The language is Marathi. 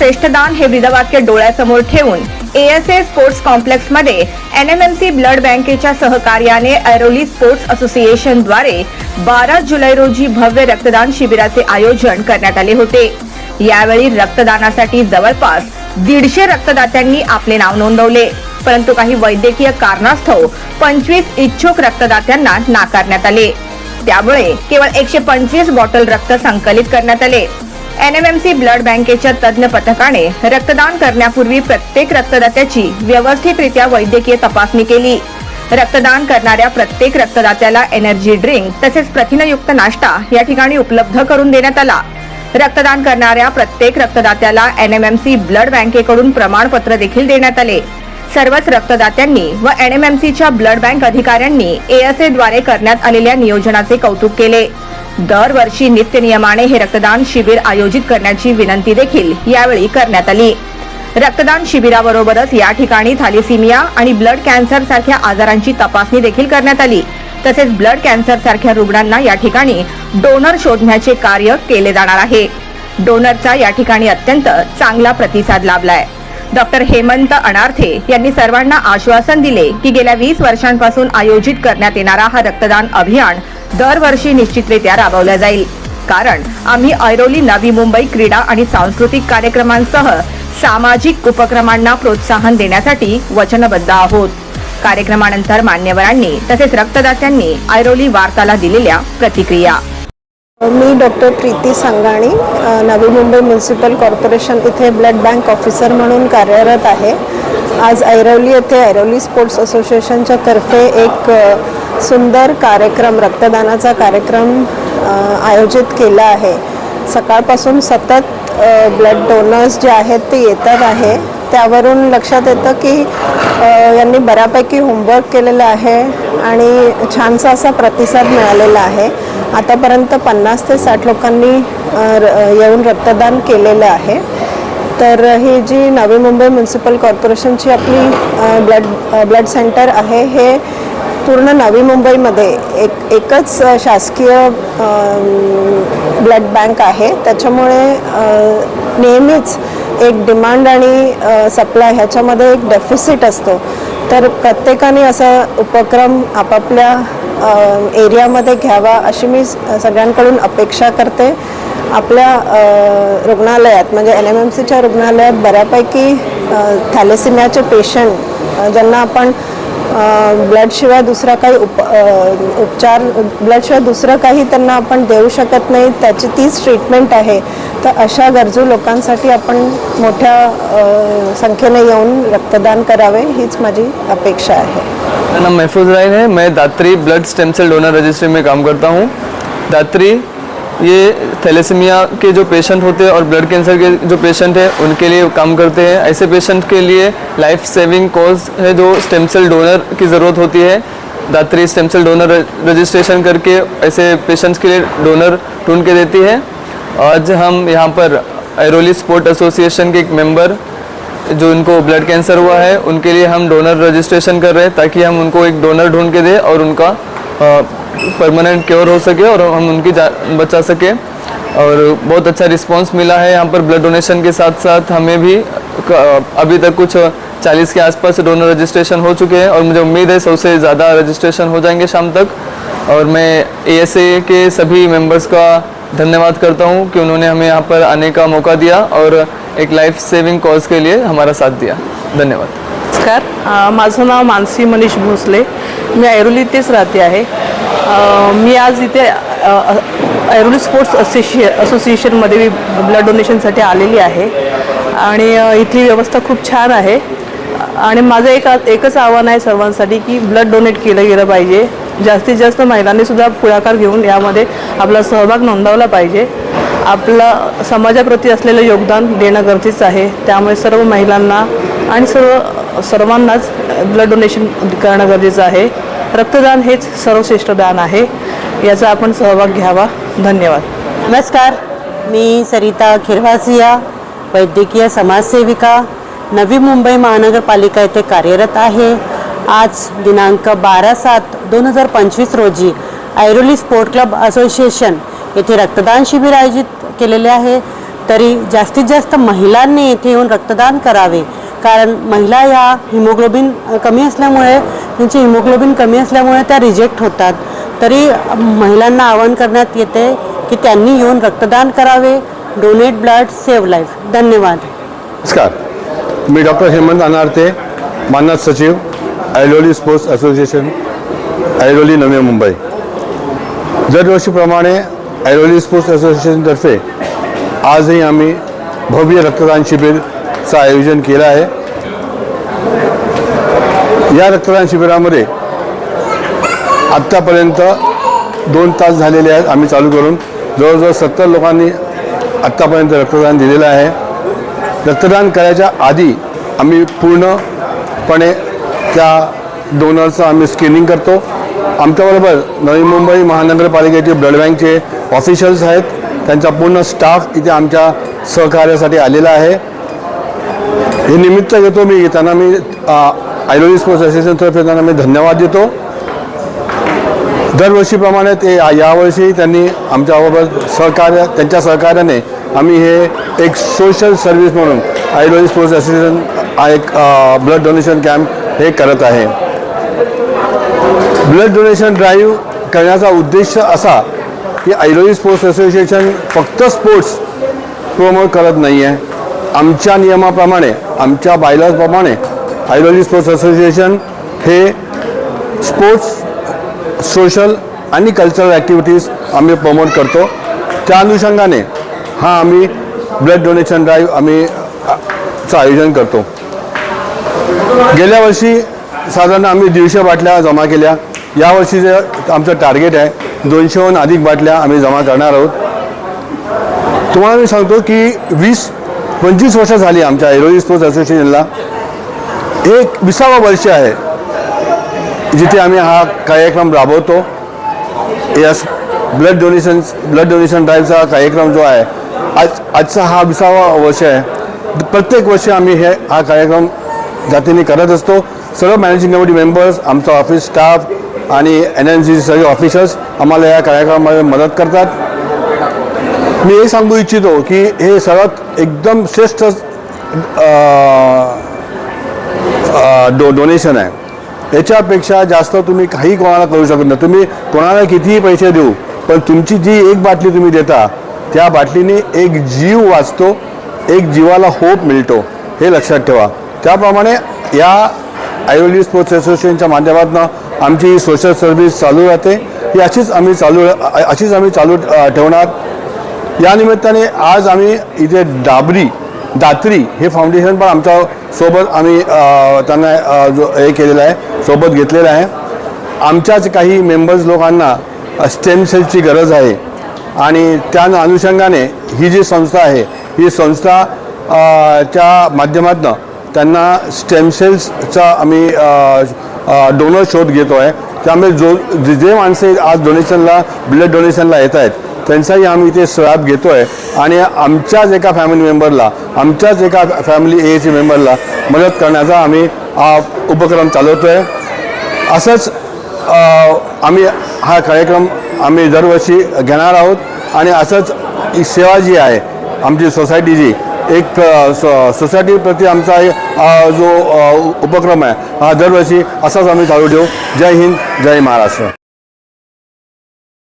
श्रेष्ठदान हे ब्रीदवाक्य डोळ्यासमोर ठेवून एएसए स्पोर्ट्स कॉम्प्लेक्समध्ये एनएमएमसी ब्लड बँकेच्या सहकार्याने ऐरोली स्पोर्ट्स असोसिएशनद्वारे बारा जुलै रोजी भव्य रक्तदान शिबिराचे आयोजन करण्यात आले होते. यावेळी रक्तदानासाठी जवळपास दीडशे रक्तदात्यांनी आपले नाव नोंदवले. परंतु काही वैद्यकीय कारणास्तव पंचवीस इच्छुक रक्तदात्यांना नाकारण्यात आले. त्यामुळे केवळ एकशे पंचवीस बॉटल रक्त संकलित करण्यात आले. एनएमएमसी ब्लड बँकेच्या तज्ज्ञ पथकाने रक्तदान करण्यापूर्वी प्रत्येक रक्तदात्याची व्यवस्थितरित्या वैद्यकीय तपासणी केली. रक्तदान करणाऱ्या प्रत्येक रक्तदात्याला एनर्जी ड्रिंक तसेच प्रथिनयुक्त नाश्ता या ठिकाणी उपलब्ध करून देण्यात आला. रक्तदान करणाऱ्या प्रत्येक रक्तदात्याला एनएमएमसी ब्लड बँकेकडून प्रमाणपत्र देखील देण्यात आले. सर्वच रक्तदात्यांनी व एनएमएमसीच्या ब्लड बँक अधिकाऱ्यांनी एएसए द्वारे करण्यात आलेल्या नियोजनाचे कौतुक केले. दरवर्षी नित्यनियमाने हे रक्तदान शिबिर आयोजित करण्याची विनंती देखील यावेळी करण्यात आली. रक्तदान शिबिराबरोबरच या ठिकाणी थॅलिसिमिया आणि ब्लड कॅन्सर सारख्या आजारांची तपासणी देखील करण्यात आली. तसेच ब्लड कॅन्सर सारख्या रुग्णांना या ठिकाणी डोनर शोधण्याचे कार्य केले जाणार आहे. डोनरचा या ठिकाणी अत्यंत चांगला प्रतिसाद लाभलाय. डॉक्टर हेमंत अनार्थे यांनी सर्वांना आश्वासन दिले की गेल्या वीस वर्षांपासून आयोजित करण्यात येणारा हा रक्तदान अभियान दरवर्षी निश्चितरित्या राबवल्या जाईल. कारण आम्ही ऐरोली नवी मुंबई क्रीडा आणि सांस्कृतिक कार्यक्रमांसह सामाजिक उपक्रमांना प्रोत्साहन देण्यासाठी वचनबद्ध आहोत. कार्यक्रमानंतर मान्यवरांनी तसेच रक्तदात्यांनी ऐरोली वार्ताला दिलेल्या प्रतिक्रिया. मी doctor Preeti Sangani Navi Mumbai municipal corporation इथे ब्लड बँक ऑफिसर म्हणून कार्यरत आहे. आज ऐरवली येथे ऐरवली स्पोर्ट्स असोसिएशनच्या तर्फे एक सुंदर कार्यक्रम रक्तदानाचा कार्यक्रम आयोजित केला आहे. सकाळपासून सतत ब्लड डोनर्स जे आहेत ते येतात आहे. त्यावरून लक्षात येतं की यांनी बऱ्यापैकी होमवर्क केलेलं आहे आणि छानसा असा प्रतिसाद मिळालेला आहे. आतापर्यंत पन्नास ते साठ लोकांनी र- येऊन रक्तदान केलेलं आहे. तर ही जी नवी मुंबई म्युन्सिपल कॉर्पोरेशनची आपली ब्लड ब्लड सेंटर आहे हे पूर्ण नवी मुंबईमध्ये एक एकच शासकीय ब्लड बँक आहे. त्याच्यामुळे नेहमीच एक डिमांड आणि सप्लाय ह्याच्यामध्ये एक डेफिसिट असतो. तर प्रत्येकाने असा उपक्रम आपापल्या एरियामध्ये घ्यावा अशी मी सगळ्यांकडून अपेक्षा करते. आपल्या रुग्णालयात म्हणजे एन एम एम सीच्या रुग्णालयात बऱ्यापैकी थॅलेसिमियाचे पेशंट ज्यांना आपण ब्लडशिवाय दुसरा काही उप उपचार ब्लडशिवाय दुसरं काही त्यांना आपण देऊ शकत नाही त्याची तीच ट्रीटमेंट आहे. तर अशा गरजू लोकांसाठी आपण मोठ्या संख्येने येऊन रक्तदान करावे हीच माझी अपेक्षा आहे. मेरा नाम महफूज राय है मैं DATRI blood stem cell donor registry में काम करता हूँ। दात्री ये थैलेसीमिया के जो पेशेंट होते हैं और ब्लड कैंसर के जो पेशेंट हैं, उनके लिए काम करते हैं। ऐसे पेशेंट के लिए लाइफ सेविंग कॉज है जो स्टेम सेल डोनर की ज़रूरत होती है। DATRI stem cell donor registration करके ऐसे पेशेंट्स के लिए डोनर ढूंढ के देती है। आज हम यहाँ पर ऐरोली स्पोर्ट एसोसिएशन के एक मेंबर जो इनको ब्लड कैंसर हुआ है, उनके लिए हम डोनर रजिस्ट्रेशन कर रहे हैं ताकि हम उनको एक डोनर ढूंढ के दें और उनका परमानेंट क्योर हो सके और हम उनकी बचा सके। और बहुत अच्छा रिस्पांस मिला है यहाँ पर ब्लड डोनेशन के साथ साथ हमें भी अभी तक कुछ 40 के आसपास डोनर रजिस्ट्रेशन हो चुके हैं और मुझे उम्मीद है सौ से ज़्यादा रजिस्ट्रेशन हो जाएँगे शाम तक। और मैं एएसए के सभी मेंबर्स का धन्यवाद करता हूँ कि उन्होंने हमें यहाँ पर आने का मौका दिया और एक लाइफ सेविंग कॉज के लिए हमारा साथ दिया। धन्यवाद। नमस्कार माझं नाव मानसी मनीष भोसले. मी राहते आहे. अ, मी आज इथे अ, ऐरोली स्पोर्ट्स असोसिए असोसिएशनमध्ये मी ब्लड डोनेशनसाठी आलेली आहे. आणि इथली व्यवस्था खूप छान आहे. आणि माझं एक एकच आव्हान आहे सर्वांसाठी की ब्लड डोनेट केलं गेलं पाहिजे. जास्तीत जास्त महिलांनीसुद्धा पुढाकार घेऊन यामध्ये आपला सहभाग नोंदवला पाहिजे. आपलं समाजाप्रती असलेलं योगदान देणं गरजेचं आहे. त्यामुळे सर्व महिलांना आणि सर्व सर्वांनाच ब्लड डोनेशन करणं गरजेचं आहे. रक्तदान हेच सर्वश्रेष्ठ दान आहे. याचा आपण सहभाग घ्यावा. धन्यवाद. नमस्कार. मी सरिता खिरवासिया वैद्यकीय समाजसेविका नवी मुंबई महानगरपालिका येथे कार्यरत आहे. आज दिनांक बारा सात दोन हजार पंचवीस रोजी ऐरोली स्पोर्ट क्लब असोसिएशन येथे रक्तदान शिबिर आयोजित केलेले आहे. तरी जास्तीत जास्त महिलांनी येथे येऊन रक्तदान करावे. कारण महिला ह्या हिमोग्लोबिन कमी असल्यामुळे त्यांची हिमोग्लोबिन कमी असल्यामुळे त्या रिजेक्ट होतात. तरी महिलांना आवाहन करण्यात येते की त्यांनी येऊन रक्तदान करावे. डोनेट ब्लड सेव्ह लाईफ धन्यवाद. नमस्कार. मी डॉक्टर हेमंत अनारते मानद सचिव ऐरोली स्पोर्ट्स असोसिएशन ऐरोली नवी मुंबई. दरवर्षीप्रमाणे ऐरोली स्पोर्ट्स असोसिएशनतर्फे आजही आम्ही भव्य रक्तदान शिबिरचं आयोजन केलं आहे. या रक्तदान शिबिरामध्ये आत्तापर्यंत दोन तास झालेले आहेत आम्ही चालू करून. जवळजवळ सत्तर लोकांनी आत्तापर्यंत रक्तदान दिलेलं आहे. रक्तदान करायच्या आधी आम्ही पूर्णपणे त्या डोनरचं आम्ही स्क्रीनिंग करतो. आमच्याबरोबर नवी मुंबई महानगरपालिकेचे ब्लड बँकचे ऑफिशियल्स आहेत. त्यांचा पूर्ण स्टाफ इथे आमच्या सहकार्यासाठी आलेला आहे. हे निमित्त घेतो मी त्यांना मी आयुर्वेदिक स्पोर्ट्स असोसिएशनतर्फे त्यांना मी धन्यवाद देतो. दरवर्षीप्रमाणे ते यावर्षी त्यांनी आमच्याबरोबर सहकार्य त्यांच्या सहकार्याने आम्ही हे एक सोशल सर्व्हिस म्हणून आयुर्वेदिक स्पोर्ट्स असोसिएशन हा एक ब्लड डोनेशन कॅम्प हे करत आहे. ब्लड डोनेशन ड्राईव्ह करण्याचा उद्देश असा की आयुर्वेदिक स्पोर्ट्स असोसिएशन फक्त स्पोर्ट्स प्रमोट करत नाही आहे आमच्या नियमाप्रमाणे आमच्या बायलॉजप्रमाणे आयुर्वेदिक स्पोर्ट्स असोसिएशन हे स्पोर्ट्स सोशल आणि कल्चरल ॲक्टिव्हिटीज आम्ही प्रमोट करतो. त्या अनुषंगाने हा आम्ही ब्लड डोनेशन ड्राईव्ह आम्ही चं आयोजन करतो. गेल्या वर्षी साधारण आम्ही दीडशे बाटल्या जमा केल्या. यावर्षी जे आमचं टार्गेट आहे दोनशेहून अधिक बाटल्या आम्ही जमा करणार आहोत. तुम्हाला मी सांगतो की वीस पंचवीस वर्ष झाली आमच्या एरोली स्पोर्ट्स असोसिएशनला. एक विसावं वर्ष आहे. जिथे आम्ही हा कार्यक्रम राबवतो. Yes blood donation blood donation ड्राईव्हचा कार्यक्रम जो आहे आज आजचा हा विसावा वर्ष आहे. प्रत्येक वर्षी आम्ही हे हा कार्यक्रम जातीने करत असतो. सर्व मॅनेजिंग कमिटी मेंबर्स आमचा ऑफिस स्टाफ आणि एन एन सी सगळे ऑफिसर्स आम्हाला या कार्यक्रमामध्ये मदत करतात. मी हे सांगू इच्छितो की हे सर्वात एकदम श्रेष्ठ डो डोनेशन आहे. याच्यापेक्षा जास्त तुम्ही काही कोणाला करू शकत नाही. तुम्ही कोणाला कितीही पैसे देऊ पण तुमची जी एक बाटली तुम्ही देता त्या बाटलीने एक जीव वाचतो एक जीवाला होप मिळतो. हे लक्षात ठेवा. त्याप्रमाणे या आयुर्वेदिक स्पोर्ट्स असोसिएशनच्या माध्यमातून आमची सोशल सर्व्हिस चालू राहते. ही अशीच आम्ही चालू अशीच आम्ही चालू ठेवणार. या निमित्ताने आज आम्ही इथे डाबरी दात्री हे फाउंडेशन पण आमच्यासोबत आम्ही त्यांना जो हे केलेलं आहे सोबत घेतलेलं आहे. आमच्याच काही मेंबर्स लोकांना स्टेम सेलची गरज आहे. आणि त्या अनुषंगाने ही जी संस्था आहे ही संस्था च्या माध्यमातून त्यांना स्टेम सेल्सचा आम्ही डोनर शोध घेतो आहे त्यामुळे जो जे जे माणसे आज डोनेशनला ब्लड डोनेशनला येत आहेत त्यांचाही आम्ही इथे स्वॅब घेतो आहे आणि आमच्याच एका फॅमिली मेंबरला आमच्याच एका फॅमिली एची मेंबरला मदत करण्याचा आम्ही उपक्रम चालवतो आहे असंच आम्ही हा कार्यक्रम आम्ही दरवर्षी घेणार आहोत. आणि असंच ही सेवा जी आहे आमची सोसायटी जी एक सोसायटीप्रती आमचा एक, जो उपक्रम आहे हा दरवर्षी असाच आम्ही चालू ठेवू. जय हिंद जय महाराष्ट्र.